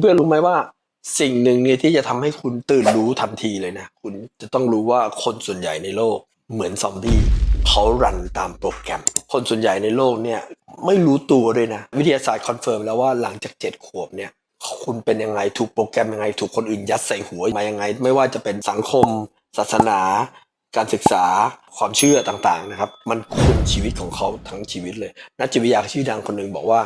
เพื่อนๆรู้ไหมว่าสิ่งหนึ่งเนี่ยที่จะทำให้คุณตื่นรู้ทันทีเลยนะ คุณจะต้องรู้ว่าคนส่วนใหญ่ในโลกเหมือนซอมบี้เขารันตามโปรแกรม คนส่วนใหญ่ในโลกเนี่ยไม่รู้ตัวด้วยนะ วิทยาศาสตร์คอนเฟิร์มแล้วว่าหลังจากเจ็ดขวบเนี่ยคุณเป็นยังไงถูกโปรแกรมยังไง ถูกคนอื่นยัดใส่หัวมายังไง ไม่ว่าจะเป็นสังคม ศาสนา การศึกษาความเชื่อต่างๆนะครับ มันคุมชีวิตของเขาทั้งชีวิตเลยนักจิตวิทยาชื่อดังคนหนึ่งบอกว่า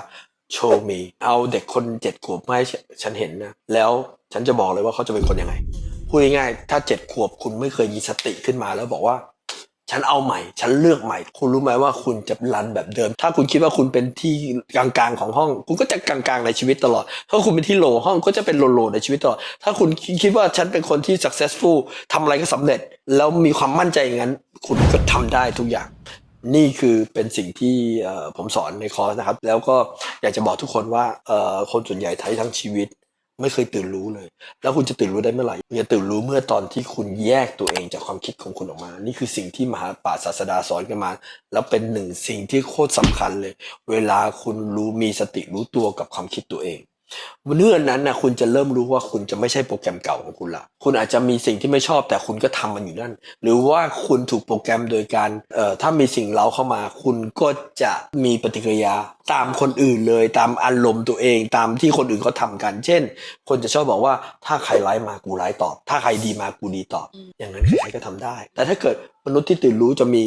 โชว์มี เอาเด็กคนเจ็ดขวบมาให้ฉันเห็นนะ แล้วฉันจะบอกเลยว่าเขาจะเป็นคนยังไง พูดง่ายๆ ถ้าเจ็ดขวบคุณไม่เคยมีสติขึ้นมาแล้วบอกว่า ฉันเอาใหม่ ฉันเลือกใหม่ คุณรู้ไหมว่าคุณจะรันแบบเดิม ถ้าคุณคิดว่าคุณเป็นที่กลางๆของห้อง คุณก็จะกลางๆในชีวิตตลอด ถ้าคุณเป็นที่โลห้องก็จะเป็นโหลในชีวิตตลอด ถ้าคุณคิดว่าฉันเป็นคนที่ successful ทำอะไรก็สำเร็จ แล้วมีความมั่นใจอย่างนั้น คุณก็ทำได้ทุกอย่าง นี่คือเป็นสิ่งที่ผมสอนในคอร์สนะครับ แล้วก็อยากจะบอกทุกคนว่าคนส่วนใหญ่ไทยทั้งชีวิต ไม่เคยตื่นรู้เลย แล้วคุณจะตื่นรู้ได้เมื่อไหร่คุณจะตื่นรู้เมื่อตอนที่คุณแยกตัวเองจากความคิดของคุณออกมา นี่คือสิ่งที่มหาปราชญ์ศาสดาสอนกันมา แล้วเป็นหนึ่งสิ่งที่โคตรสำคัญเลย เวลาคุณรู้มีสติรู้ตัวกับความคิดตัวเอง เรื่อนั้นนะคุณจะเริ่มรู้ว่าคุณจะไม่ใช่โปรแกรมเก่าของคุณละคุณอาจจะมีสิ่งที่ไม่ชอบแต่คุณก็ทำมันอยู่นั่น หรือว่าคุณถูกโปรแกรมโดยการเอ่อถ้ามีสิ่งเล้าเข้ามา คุณก็จะมีปฏิกิริยา ตามคนอื่นเลยตามอารมณ์ตัวเองตามที่คนอื่นเขาทำกัน เช่น คนจะชอบบอกว่าถ้าใครร้ายมากูร้ายตอบ ถ้าใครดีมากูดีตอบ อย่างนั้นใครๆก็ทำได้ แต่ถ้าเกิดมนุษย์ที่ตื่นรู้จะมี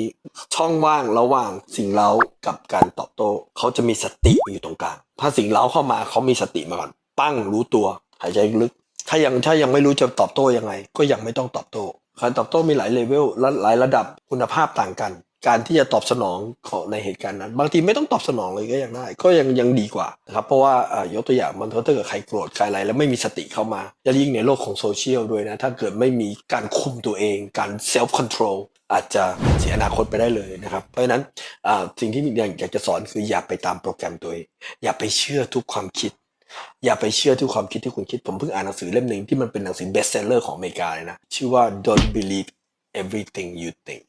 ช่องว่างระหว่างสิ่งเร้ากับการตอบโต้เขาจะมีสติอยู่ตรงกลางถ้าสิ่งเร้าเข้ามาเขามีสติมาก่อนปั้งรู้ตัวหายใจลึก ถ้ายังถ้ายังไม่รู้จะตอบโต้ยังไง ก็ยังไม่ต้องตอบโต้การตอบโต้มีหลายเลเวลและหลายระดับคุณภาพต่างกัน การที่จะตอบสนองของในเหตุการณ์นั้น บางทีไม่ต้องตอบสนองเลยก็ยังได้ ก็ยังยังดีกว่านะครับเพราะว่าอ่ายกตัวอย่างมันถ้าเกิดใครโกรธใครอะไร แล้วไม่มีสติเข้ามาจะยิ่งในโลกของโซเชียลด้วยนะ ถ้าเกิดไม่มีการคุมตัวเอง การเซลฟ์คอนโทรลอาจจะเสียอนาคตไปได้เลยนะครับ เพราะฉะนั้นอ่าสิ่งที่อยากจะสอนคืออย่าไปตามโปรแกรมตัวเอง อย่าไปเชื่อทุกความคิดอย่าไปเชื่อทุกความคิดที่คุณคิด ผมเพิ่งอ่านหนังสือเล่มหนึ่งที่มันเป็นหนังสือเบสเซลเลอร์ของอเมริกาเลยนะ ชื่อว่า Don't Believe Everything You Think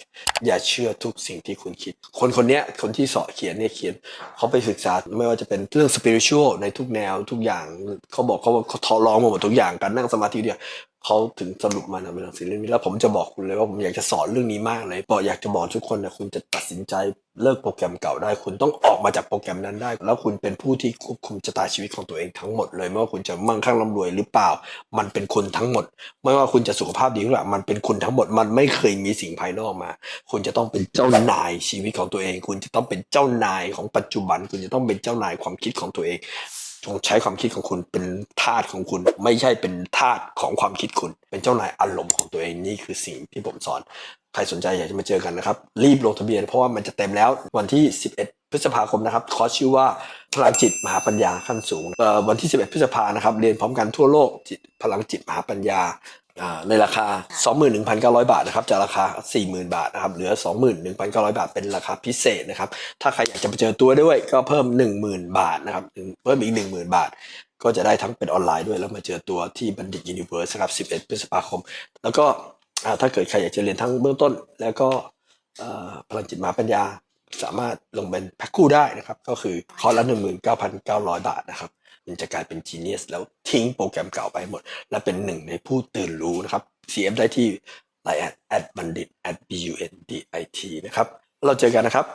อย่าเชื่อทุกสิ่งที่คุณคิด คนคนนี้คนที่สอเขียนเนี่ยเขียนเขาไปศึกษาไม่ว่าจะเป็นเรื่อง spiritual ในทุกแนวทุกอย่างเขาบอกเขาว่าเขาทดลองมาหมดทุกอย่างการนั่งสมาธิเนี่ย เขาถึงสรุปมาในหนังสือเล่มนี้แล้วผมจะบอกคุณเลยว่าผมอยากจะสอนเรื่องนี้มากเลยบอกอยากจะบอกทุกคนนะคุณจะตัดสินใจเลิกโปรแกรมเก่าได้ คุณต้องออกมาจากโปรแกรมนั้นได้ แล้วคุณเป็นผู้ที่ควบคุมชะตาชีวิตของตัวเองทั้งหมดเลย ไม่ว่าคุณจะมั่งคั่งร่ำรวยหรือเปล่า มันเป็นคุณทั้งหมด ไม่ว่าคุณจะสุขภาพดีหรือเปล่ามันเป็นคุณทั้งหมด มันไม่เคยมีสิ่งภายนอกมา คุณจะต้องเป็นเจ้านายชีวิตของตัวเอง คุณจะต้องเป็นเจ้านายของปัจจุบัน คุณจะต้องเป็นเจ้านายความคิดของตัวเอง ใช้ความคิดของคุณเป็นทาสของคุณ ไม่ใช่เป็นทาสของความคิดคุณ เป็นเจ้านายอารมณ์ของตัวเองนี่คือสิ่งที่ผมสอน ใครสนใจอยากจะมาเจอกันนะครับ รีบลงทะเบียนเพราะว่ามันจะเต็มแล้ววันที่ 11พฤษภาคมนะครับคอร์สชื่อว่าพลังจิตมหาปัญญาขั้นสูงวันที่ 11 พฤษภานะครับ เรียนพร้อมกันทั่วโลกจิตพลังจิตมหาปัญญา ในราคา 21,900 บาทนะครับจากราคา 40,000 บาทนะครับเหลือ 21,900 บาทเป็นราคาพิเศษนะครับ ถ้าใครอยากจะไปเจอตัวด้วยก็เพิ่ม 10,000 บาทนะครับเพิ่มอีก 10,000 บาท ก็จะได้ทั้งเป็นออนไลน์ด้วยแล้วมาเจอตัวที่บัณฑิตยูนิเวอร์สครับ 11 พฤษภาคม แล้วก็ถ้าเกิดใครอยากจะเรียนทั้งเบื้องต้น แล้วก็พลังจิตมาปัญญาสามารถลงเป็นแพ็คคู่ได้นะครับ ก็คือคอร์สละ19,900บาทนะครับ มันจะกลายเป็นจีเนียสแล้วทิ้งโปรแกรมเก่าไปหมด และเป็นหนึ่งในผู้ตื่นรู้นะครับ CF ได้ที่ Line at at bandit at b u n d i t นะครับ เราเจอกันนะครับ